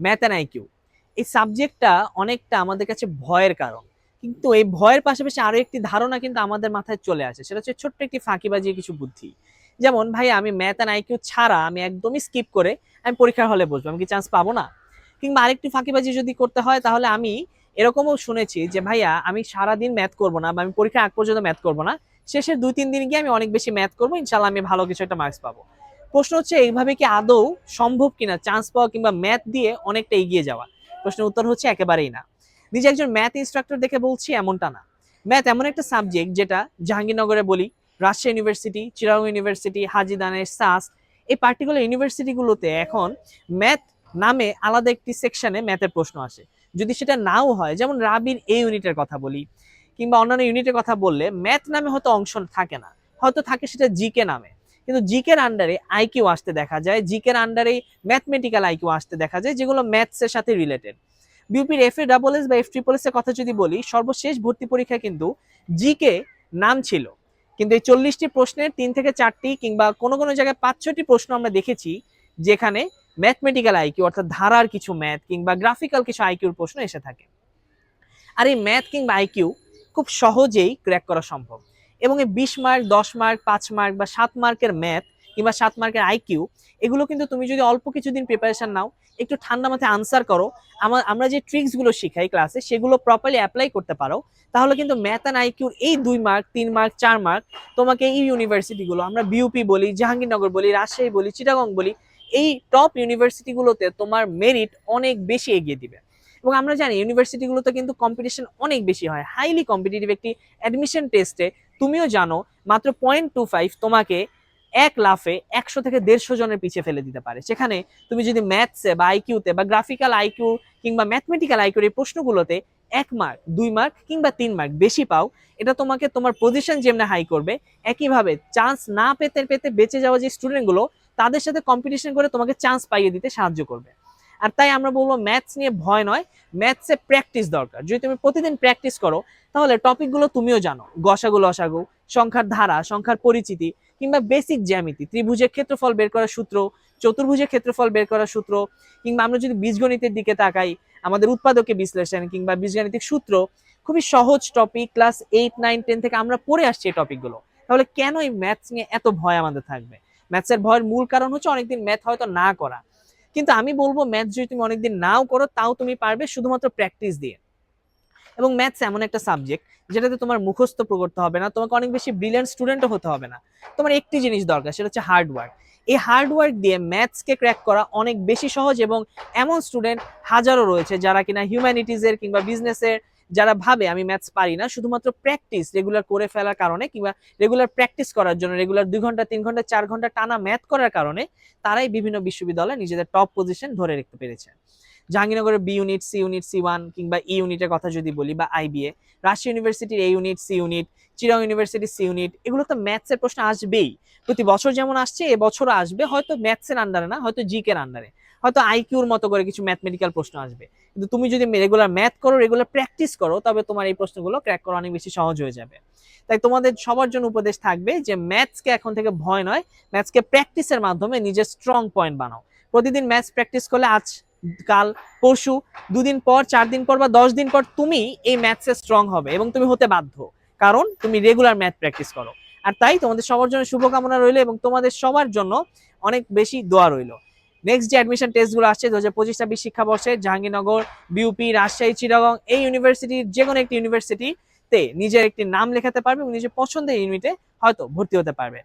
Math and IQ এই সাবজেক্টটা অনেকটা আমাদের কাছে ভয়ের কারণ। কিন্তু এই ভয়ের পাশাপাশি আরও একটি ধারণা কিন্তু আমাদের মাথায় চলে আসে, সেটা হচ্ছে ছোট্ট একটি ফাঁকিবাজি কিছু বুদ্ধি। যেমন, ভাই, আমি ম্যাথ অ্যান্ড আইকিউ ছাড়া আমি একদমই স্কিপ করে আমি পরীক্ষার হলে বসবো, আমি কি চান্স পাবো না? কিংবা আরেকটি ফাঁকিবাজি যদি করতে হয়, তাহলে আমি এরকমও শুনেছি যে, ভাইয়া, আমি সারাদিন ম্যাথ করব না বা আমি পরীক্ষা আগ পর্যন্ত ম্যাথ করব না। শেষের দুই, তিন দিন গিয়ে আমি অনেক বেশি ম্যাথ করব ইনশাল্লাহ আমি ভালো কিছু একটা মার্কস পাবো। প্রশ্ন হচ্ছে, এইভাবে কি আদৌ সম্ভব কিনা? চান্স পাওয়া কিংবা ম্যাথ দিয়ে অনেকটা এগিয়ে যাওয়া? প্রশ্নের উত্তর হচ্ছে একেবারেই না। নিজে একজন ম্যাথ ইনস্ট্রাক্টর দেখে বলছি, এমনটা না। ম্যাথ এমন একটা সাবজেক্ট যেটা জাহাঙ্গীরনগরে বলি, রাজশাহী ইউনিভার্সিটি চিরাং ইউনিভার্সিটি হাজিদানের সাস এই পার্টিকুলার ইউনিভার্সিটিগুলোতে এখন ম্যাথ নামে আলাদা একটি সেকশনে ম্যাথের প্রশ্ন আসে। যদি সেটা নাও হয়, যেমন রাবির এই ইউনিটের কথা বলি, কিংবা অন্যান্য ইউনিটের কথা বললে ম্যাথ নামে হয়তো অংশ থাকে না। হয়তো থাকে সেটা জিকে নামে। কিন্তু জিকের আন্ডারে আইকিউ আসতে দেখা যায় জিকের আন্ডারে ম্যাথমেটিক্যাল আইকিউ আসতে দেখা যায়, যেগুলো ম্যাথসের সাথে রিলেটেড বিউপির এফ এ ডাবল এস বা এফ ট্রিপল এস এর কথা যদি বলি, সর্বশেষ ভর্তি পরীক্ষা কিন্তু জিকে নাম ছিল। কিন্তু এই চল্লিশটি প্রশ্নের তিন থেকে চারটি কিংবা কোনো কোনো জায়গায় পাঁচ ছটি প্রশ্ন আমরা দেখেছি, যেখানে ম্যাথমেটিক্যাল আইকিউ অর্থাৎ ধারার কিছু ম্যাথ কিংবা গ্রাফিক্যাল কিছু আইকিউর প্রশ্ন এসে থাকে। আর এই ম্যাথ কিংবা আইকিউ খুব সহজেই ক্র্যাক করা সম্ভব। এবং এই বিশ মার্ক দশ মার্ক পাঁচ মার্ক বা সাত মার্কের ম্যাথ কিংবা সাত মার্কের আইকিউ এগুলো কিন্তু তুমি যদি অল্প কিছুদিন প্রিপারেশন নাও, একটু ঠান্ডা মাথায় আনসার করো আমার আমরা যে ট্রিক্সগুলো শিখাই ক্লাসে সেগুলো প্রপারলি অ্যাপ্লাই করতে পারো, তাহলে কিন্তু ম্যাথ অ্যান্ড আইকিউর এই দুই মার্ক তিন মার্ক চার মার্ক তোমাকে এই ইউনিভার্সিটিগুলো আমরা বিউপি বলি, জাহাঙ্গীরনগর বলি, রাজশাহী বলি, চিটাগং বলি, এই টপ ইউনিভার্সিটিগুলোতে তোমার মেরিট অনেক বেশি এগিয়ে দিবে। এবং আমরা জানি ইউনিভার্সিটিগুলোতে কিন্তু কম্পিটিশন অনেক বেশি হয়। হাইলি কম্পিটিটিভ একটি অ্যাডমিশন টেস্টে তুমিও জানো, মাত্র পয়েন্ট টু ফাইভ তোমাকে এক লাফে একশো থেকে দেড়শো জনের পিছিয়ে ফেলে দিতে পারে। সেখানে তুমি যদি ম্যাথসে বা আইকিউতে বা গ্রাফিক্যাল আইকিউ কিংবা ম্যাথমেটিক্যাল আইকিউর এই প্রশ্নগুলোতে এক মার্ক দুই মার্ক কিংবা তিন মার্ক বেশি পাও, এটা তোমাকে তোমার পজিশন যেমনি হাই করবে, একইভাবে চান্স না পেতে পেতে বেঁচে যাওয়া যে স্টুডেন্টগুলো তাদের সাথে কম্পিটিশন করে তোমাকে চান্স পাইয়ে দিতে সাহায্য করবে। আর তাই আমরা বলব ম্যাথস নিয়ে ভয় নয় ম্যাথসে প্র্যাকটিস দরকার। যদি তুমি প্রতিদিন প্র্যাকটিস করো, তাহলে টপিকগুলো তুমিও জানো। গসাগু, লসাগু, সংখ্যার ধারা, সংখ্যার পরিচিতি, কিংবা বেসিক জ্যামিতি, ত্রিভুজের ক্ষেত্রফল বের করার সূত্র, চতুর্ভুজের ক্ষেত্রফল বের করার সূত্র, কিংবা আমরা যদি বীজগণিতের দিকে তাকাই, আমাদের উৎপাদকে বিশ্লেষণ, কিংবা বীজগাণিতিক সূত্র, খুবই সহজ topic class eight nine ten থেকে আমরা পড়ে আসছি এই টপিকগুলো তাহলে কেন এই ম্যাথস নিয়ে এত ভয় আমাদের থাকবে? ম্যাথসের ভয়ের মূল কারণ হচ্ছে অনেকদিন ম্যাথ হয়তো না করা। কিন্তু আমি বলব ম্যাথ যদি তুমি অনেকদিন নাও করো, তাও তুমি পারবে শুধুমাত্র প্র্যাকটিস দিয়ে। এবং ম্যাথস এমন একটা সাবজেক্ট যেটাতে তোমার মুখস্থ করতে হবে না, তোমাকে অনেক বেশি ব্রিলিয়ান্ট স্টুডেন্টও হতে হবে না। তোমার একটি জিনিস দরকার, সেটা হচ্ছে হার্ডওয়ার্ক এই হার্ডওয়ার্ক দিয়ে ম্যাথসকে ক্র্যাক করা অনেক বেশি সহজ এবং এমন স্টুডেন্ট হাজারো রয়েছে যারা কিনা হিউম্যানিটিজের কিংবা বিজনেসের যারা ভাবে আমি ম্যাথস পারি না, শুধুমাত্র প্র্যাকটিস রেগুলার করে ফেলার কারণে কিংবা রেগুলার প্র্যাকটিস করার জন্য রেগুলার দুই ঘণ্টা, তিন ঘণ্টা, চার ঘণ্টা টানা ম্যাথ করার কারণে তারাই বিভিন্ন বিশ্ববিদ্যালয়ে নিজেদের টপ পজিশন ধরে রাখতে পেরেছে। জাহাঙ্গীরনগরের B unit C unit C one কিংবা ই ইউনিটের কথা যদি বলি বা আইবিএ রাজশাহী ইউনিভার্সিটির এ ইউনিট সি ইউনিট চিরাং ইউনিভার্সিটির সি ইউনিট এগুলো তো ম্যাথসের প্রশ্ন আসবেই। প্রতি বছর যেমন আসছে এবছরও আসবে, হয়তো ম্যাথসের আন্ডারে না, হয়তো জিকের আন্ডারে হয়তো আইকিউর মতো করে কিছু ম্যাথমেটিক্যাল প্রশ্ন আসবে। কিন্তু তুমি যদি রেগুলার ম্যাথ করো রেগুলার প্র্যাকটিস করো, তবে তোমার এই প্রশ্নগুলো ক্র্যাক করা অনেক বেশি সহজ হয়ে যাবে। তাই তোমাদের সবার জন্য উপদেশ থাকবে যে ম্যাথসকে এখন থেকে ভয় নয় ম্যাথসকে প্র্যাকটিসের মাধ্যমে নিজের স্ট্রং পয়েন্ট বানাও। প্রতিদিন ম্যাথস প্র্যাকটিস করলে আজ, কাল, পরশু, দুদিন পর, চার দিন পর বা দশ দিন পর তুমি এই ম্যাথসে স্ট্রং হবে এবং তুমি হতে বাধ্য। কারণ তুমি রেগুলার ম্যাথ প্র্যাকটিস করো। আর তাই তোমাদের সবার জন্য শুভকামনা রইল এবং তোমাদের সবার জন্য অনেক বেশি দোয়া রইল। নেক্সট যে অ্যাডমিশন টেস্টগুলো আসছে দু হাজার পঁচিশ ছাব্বিশ শিক্ষাবর্ষে, জাহাঙ্গীরনগর বিউপি রাজশাহী চিরাগং এই ইউনিভার্সিটির যে কোনো একটি ইউনিভার্সিটিতে নিজের একটি নাম লেখাতে পারবে এবং নিজের পছন্দের ইউনিটে হয়তো ভর্তি হতে পারবে।